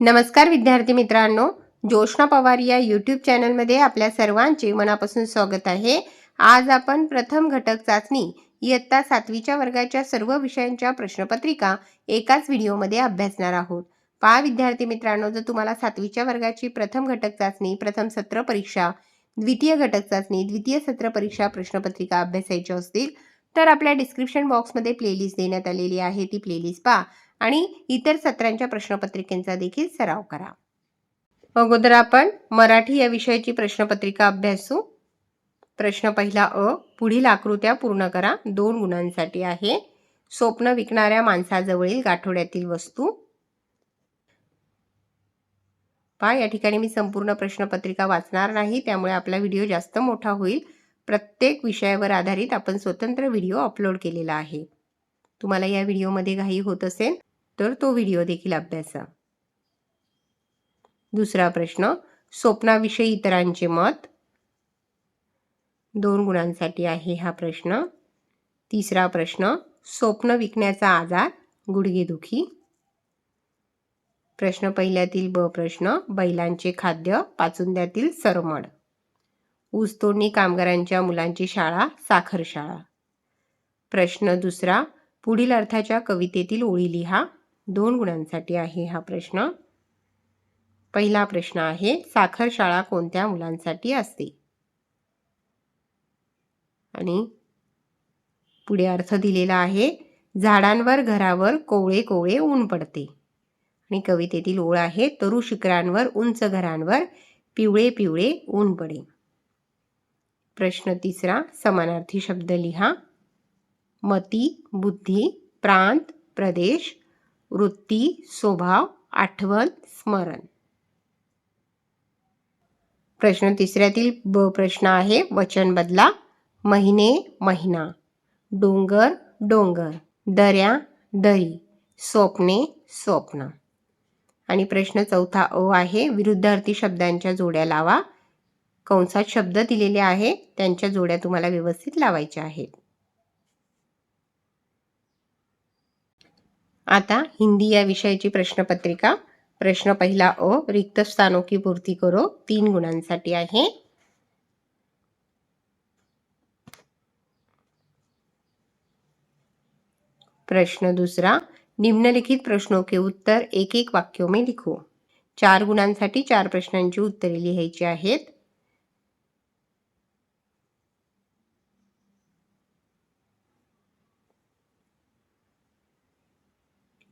नमस्कार विद्यार्थी मित्रांनो जोशना पवार या यूट्यूब चॅनलमध्ये आपल्या सर्वांचे मनापासून स्वागत आहे. आज आपण प्रथम घटक चाचणी इयत्ता सातवीच्या वर्गाच्या सर्व विषयांच्या प्रश्नपत्रिका एकाच व्हिडिओमध्ये अभ्यासणार आहोत. पहा विद्यार्थी मित्रांनो जर तुम्हाला सातवीच्या वर्गाची प्रथम घटक चाचणी प्रथम सत्र परीक्षा द्वितीय घटक चाचणी द्वितीय सत्र परीक्षा प्रश्नपत्रिका अभ्यासायच्या असतील तर आपल्या डिस्क्रिप्शन बॉक्समध्ये प्लेलिस्ट देण्यात आलेली आहे. ती प्लेलिस्ट पहा. आणि इतर सत्रांच्या प्रश्नपत्रिकेंचा देखील सराव करा. अगोदर आपण मराठी या विषयाची प्रश्नपत्रिका अभ्यासू. प्रश्न पहिला अ पुढील आकृत्या पूर्ण करा. दोन गुणांसाठी आहे. स्वप्न विकणाऱ्या माणसाजवळील गाठोड्यातील वस्तू. पहा या ठिकाणी मी संपूर्ण प्रश्नपत्रिका वाचणार नाही त्यामुळे आपला व्हिडिओ जास्त मोठा होईल. प्रत्येक विषयावर आधारित आपण स्वतंत्र व्हिडिओ अपलोड केलेला आहे. तुम्हाला या व्हिडिओमध्ये घाई होत असेल तर तो व्हिडिओ देखील अभ्यासा. दुसरा प्रश्न स्वप्नाविषयी इतरांचे मत. दोन गुणांसाठी आहे हा प्रश्न. तिसरा प्रश्न स्वप्न विकण्याचा आजार गुडघेदुखी प्रश्न पहिल्यातील ब प्रश्न बैलांचे खाद्य पाचुंद्यातील सरमड. ऊसतोडणी कामगारांच्या मुलांची शाळा साखर शाळा. प्रश्न दुसरा पुढील अर्थाच्या कवितेतील ओळी लिहा. दोन गुणांसाठी आहे हा प्रश्न. पहिला प्रश्न आहे साखर शाळा कोणत्या मुलांसाठी असते? आणि पुढे अर्थ दिलेला आहे झाडांवर घरावर कोवळे कोवळे ऊन पडते. आणि कवितेतील ओळ आहे तरु शिखरांवर उंच घरांवर पिवळे पिवळे ऊन पडे. प्रश्न तिसरा समानार्थी शब्द लिहा. मती बुद्धी प्रांत प्रदेश वृत्ती स्वभाव आठवण स्मरण. प्रश्न तिसऱ्यातील ब प्रश्न आहे वचन बदला महिने महिना. डोंगर डोंगर दर्या दरी स्वप्ने स्वप्न. आणि प्रश्न चौथा अ आहे विरुद्धार्थी शब्दांच्या जोड्या लावा. कंसात शब्द दिलेले आहे त्यांच्या जोड्या तुम्हाला व्यवस्थित लावायच्या आहेत. आता हिंदी या विषयाची प्रश्नपत्रिका. प्रश्न पहिला अ रिक्त स्थानों की पूर्ती करो. तीन गुणांसाठी आहे. प्रश्न दूसरा निम्नलिखित प्रश्नों के उत्तर एक एक वाक्यों में लिखो. चार गुणांसाठी चार प्रश्नांची उत्तरे लिहायची आहेत.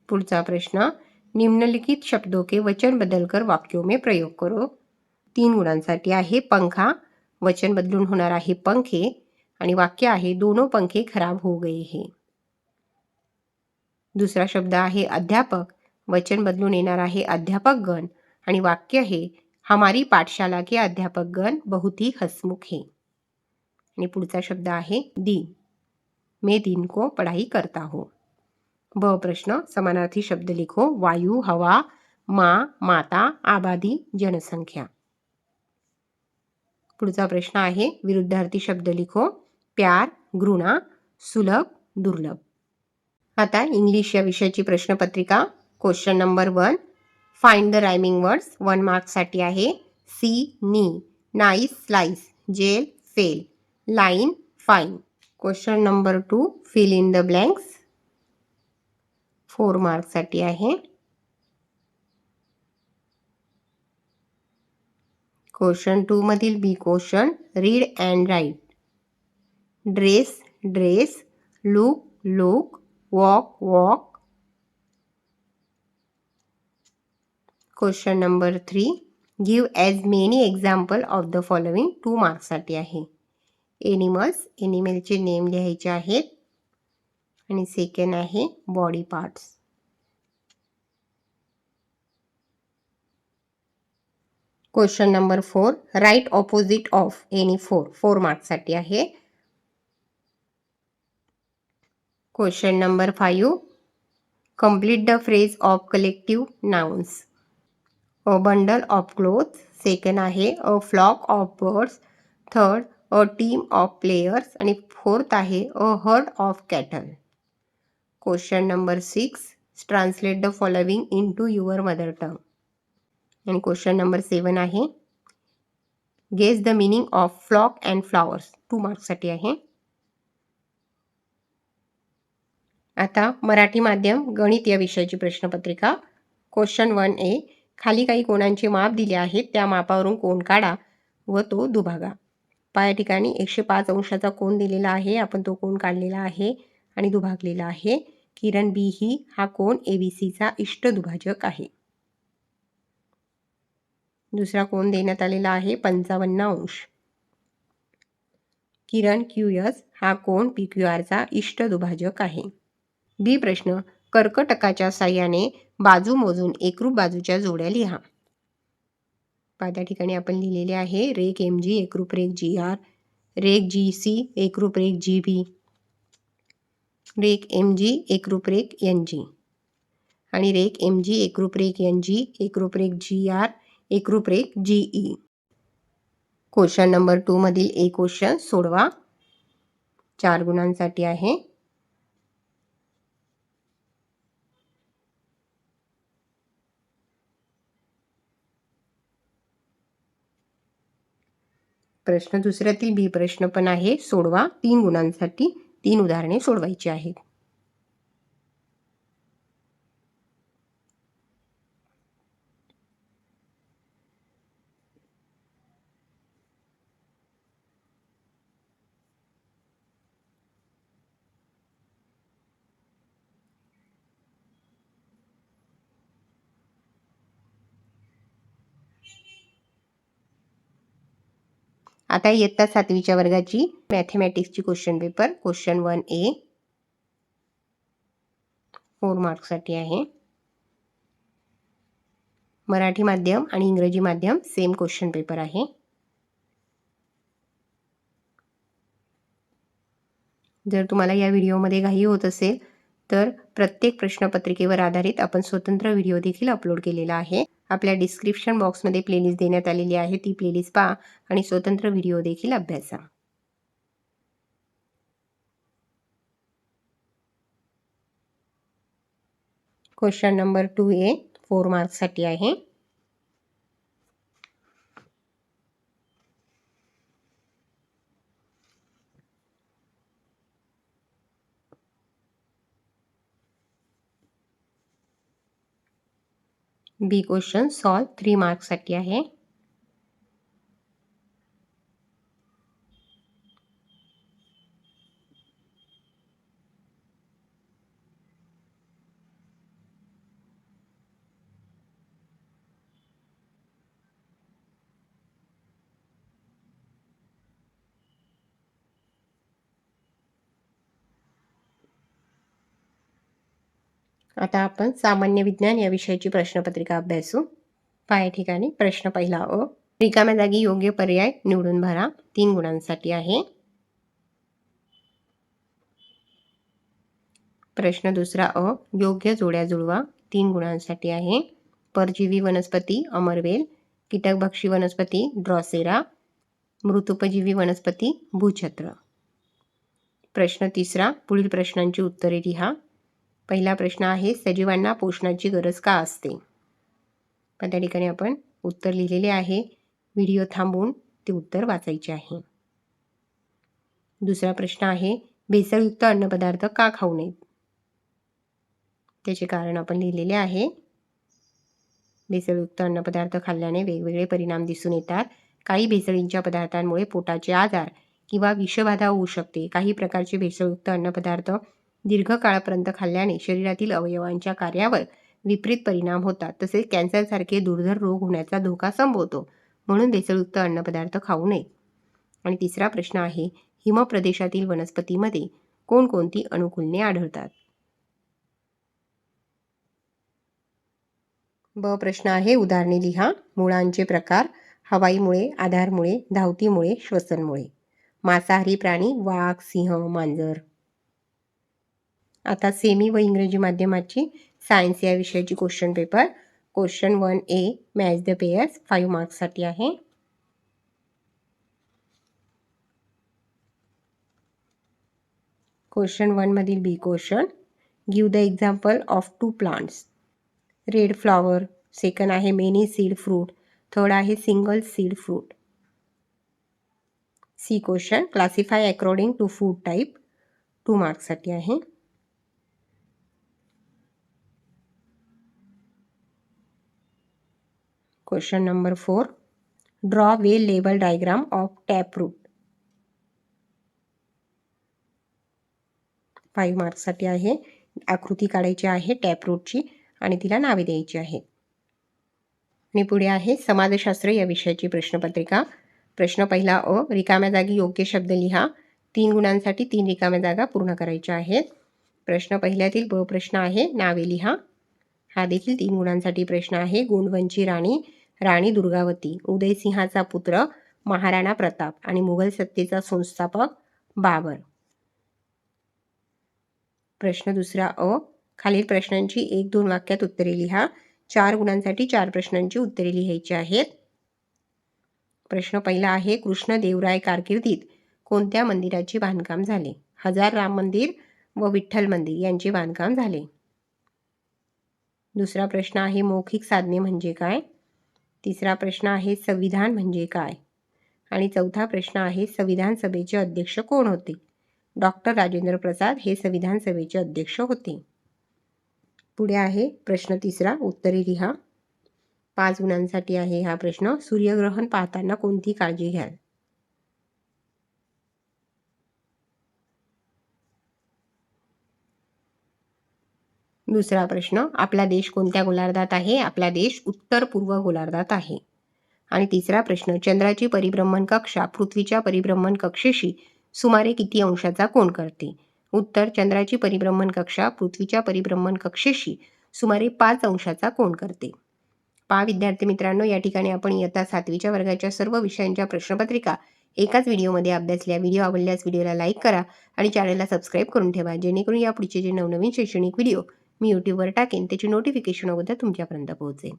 पुढचा प्रश्न निम्नलिखित शब्दों के वचन बदलकर वाक्यों में प्रयोग करो. तीन गुणांसाठी आहे पंखा. वचन बदलून होणार आहे पंखे आणि वाक्य आहे दोनों पंखे खराब हो गए हे. दुसरा शब्द आहे अध्यापक. वचन बदलून येणार आहे अध्यापक गण आणि वाक्य हे हमारी पाठशाला के अध्यापक गण बहुत ही हसमुख है. आणि पुढचा शब्द आहे दिन मैं दिन को पढ़ाई करता हूँ. ब प्रश्न. समानार्थी शब्द लिखो. वायू हवा मा माता आबादी जनसंख्या. पुढचा प्रश्न आहे. विरुद्धार्थी शब्द लिखो. प्यार घृणा सुलभ दुर्लभ. आता इंग्लिश या विषयाची प्रश्नपत्रिका. Question number one find the rhyming words one मार्क्ससाठी आहे. Sea knee nice slice jail fail line fine question number two fill in the blanks four मार्क्ससाठी आहे. क्वेश्चन टू मधील B question read and write dress dress look look walk walk question number three give as many example of the following two मार्क्ससाठी आहे. Animals एनिमलचे name लिहायचे आहेत. आणि second आहे body parts question number four write opposite of any four four मार्क्ससाठी आहे. Question number five complete the phrase of collective nouns a bundle of cloth second आहे a flock of birds third a team of players आणि fourth आहे a herd of cattle question number six translate the following into your mother tongue आणि question number seven आहे guess the meaning of flock and flowers two मार्क्ससाठी आहे. आता मराठी माध्यम गणित या विषयाची प्रश्नपत्रिका. क्वेश्चन वन ए खाली काही कोणांचे माप दिले आहेत त्या मापावरून कोण काढा व तो दुभागा. पाया ठिकाणी एकशे पाच अंशाचा कोण दिलेला आहे आपण तो कोण काढलेला आहे आणि दुभागलेला आहे. किरण बी ही हा कोण? ए बी सीचा इष्ट दुभाजक आहे. दुसरा कोण देण्यात आलेला आहे? पंचावन्न अंश. किरण क्यू एस हा कोण? पी क्यू आरचा इष्ट दुभाजक आहे. बी प्रश्न कर्कटकाच्या साह्याने बाजू मोजून एकरूप बाजूच्या जोड्या लिहा. त्या ठिकाणी आपण लिहिलेले आहे रेक एम जी एकरूप रेक जी आर रेक जी सी एकरूप रेक जी बी रेक एम जी एकरूप रेक एन जी. आणि रेक एम जी एकरूप रेक एन जी एकरूप रेक जी आर एकरूप रेक जी ई. क्वेश्चन नंबर टूमधील एक क्वेश्चन सोडवा. चार गुणांसाठी आहे. प्रश्न दुसऱ्यातील बी प्रश्न पण आहे सोडवा. तीन गुणांसाठी. तीन उदाहरणे सोडवायची आहेत. आता इयत्ता सातवीच्या वर्गाची मॅथेमॅटिक्सची question paper question one A four मार्क्ससाठी आहे. मराठी माध्यम आणि इंग्रजी माध्यम सेम क्वेश्चन पेपर आहे. जर तुम्हाला या व्हिडिओमध्ये घाई होत असेल तर प्रत्येक प्रश्नपत्रिकेवर आधारित आपण स्वतंत्र व्हिडिओ देखील अपलोड केलेला आहे. आपल्या डिस्क्रिप्शन बॉक्समध्ये प्लेलिस्ट देण्यात आलेली आहे. ती प्लेलिस्ट पहा आणि स्वतंत्र व्हिडिओ देखील अभ्यासा. Question number two A four मार्क्ससाठी आहे. बी क्वेश्चन सॉल्व थ्री मार्क्ससाठी आहे. आता आपण सामान्य विज्ञान या विषयाची प्रश्नपत्रिका अभ्यासू. पाया ठिकाणी प्रश्न पहिला अ. रिकाम्या जागी योग्य पर्याय निवडून भरा. तीन गुणांसाठी आहे. प्रश्न दुसरा अ. योग्य जोड्या जुळवा. तीन गुणांसाठी आहे. परजीवी वनस्पती अमरवेल. कीटकभक्षी वनस्पती ड्रॉसेरा. मृतोपजीवी वनस्पती भूछत्र. प्रश्न तिसरा. पुढील प्रश्नांची उत्तरे लिहा. पहिला प्रश्न आहे सजीवांना पोषणाची गरज का असते? पण त्या ठिकाणी आपण उत्तर लिहिलेले आहे. व्हिडिओ थांबवून ते उत्तर वाचायचे आहे. दुसरा प्रश्न आहे भेसळयुक्त अन्नपदार्थ का खाऊ नयेत? त्याचे कारण आपण लिहिलेले आहे. भेसळयुक्त अन्नपदार्थ खाल्ल्याने वेगवेगळे परिणाम दिसून येतात. काही भेसळींच्या पदार्थांमुळे पोटाचे आजार किंवा विषबाधा होऊ शकते. काही प्रकारचे भेसळयुक्त अन्नपदार्थ दीर्घकाळापर्यंत खाल्ल्याने शरीरातील अवयवांच्या कार्यावर विपरीत परिणाम होतात. तसेच कॅन्सरसारखे दुर्धर रोग होण्याचा धोका संभवतो. म्हणून भेसळयुक्त अन्नपदार्थ खाऊ नये. आणि तिसरा प्रश्न आहे हिमप्रदेशातील वनस्पतीमध्ये कोणकोणती अनुकूलने आढळतात? ब प्रश्न आहे उदाहरणे लिहा. मुळांचे प्रकार हवाईमुळे आधारमुळे धावतीमुळे श्वसनमुळे. मांसाहारी प्राणी वाघ सिंह मांजर. आता सेमी व इंग्रजी माध्यमाची सायन्स या विषयाची question paper question one A match the pairs five मार्क्ससाठी आहे. Question वनमधील B question give the example of two plants red flower second आहे मेनी सीड फ्रूट थर्ड आहे single seed fruit C question classify according to food type two मार्क्ससाठी आहे. Question number four. Draw well label diagram of tap root five मार्क्ससाठी आहे. आकृती काढायची आहे tap रूटची आणि तिला नावे द्यायची आहेत. आणि पुढे आहे समाजशास्त्र या विषयाची प्रश्नपत्रिका. प्रश्न पहिला अ रिकाम्या जागी योग्य शब्द लिहा. तीन गुणांसाठी तीन रिकाम्या जागा पूर्ण करायच्या आहेत. प्रश्न पहिल्यातील ब प्रश्न आहे नावे लिहा. हा देखील तीन गुणांसाठी प्रश्न आहे. गुणवंची राणी राणी दुर्गावती उदयसिंहाचा पुत्र महाराणा प्रताप आणि मुघल सत्तेचा संस्थापक बाबर. प्रश्न दुसरा अ. खालील प्रश्नांची एक दोन वाक्यात उत्तरे लिहा. चार गुणांसाठी चार प्रश्नांची उत्तरे लिहायची आहेत. प्रश्न पहिला आहे कृष्णदेवराय कारकिर्दीत कोणत्या मंदिराचे बांधकाम झाले? हजार राम मंदिर व विठ्ठल मंदिर यांचे बांधकाम झाले. दुसरा प्रश्न आहे मौखिक साधने म्हणजे काय? तिसरा प्रश्न आहे संविधान म्हणजे काय? आणि चौथा प्रश्न आहे संविधान सभेचे अध्यक्ष कोण होते? डॉक्टर राजेंद्र प्रसाद हे संविधान सभेचे अध्यक्ष होते. पुढे आहे प्रश्न तिसरा उत्तरे लिहा. पाच गुणांसाठी आहे हा प्रश्न. सूर्यग्रहण पाहताना कोणती काळजी घ्याल? दुसरा प्रश्न आपला देश कोणत्या गोलार्धात आहे? आपला देश उत्तर पूर्व गोलार्धात आहे. आणि तिसरा प्रश्न चंद्राची परिभ्रमण कक्षा पृथ्वीच्या परिभ्रमण कक्षेशी सुमारे किती अंशाचा कोण करते? उत्तर चंद्राची परिभ्रमण कक्षा पृथ्वीच्या परिभ्रमण कक्षेशी सुमारे पाच अंशाचा कोण करते. पा विद्यार्थी मित्रांनो या ठिकाणी आपण इयत्ता सातवीच्या वर्गाच्या सर्व विषयांच्या प्रश्नपत्रिका एकाच व्हिडिओमध्ये अभ्यासल्या. व्हिडिओ आवडल्यास व्हिडिओला लाईक करा आणि चॅनलला सबस्क्राईब करून ठेवा. जेणेकरून या पुढचे जे नवनवीन शैक्षणिक व्हिडिओ मी यूट्यूबवर टाकेन त्याची नोटिफिकेशन अगोदर तुमच्यापर्यंत पोहोचेल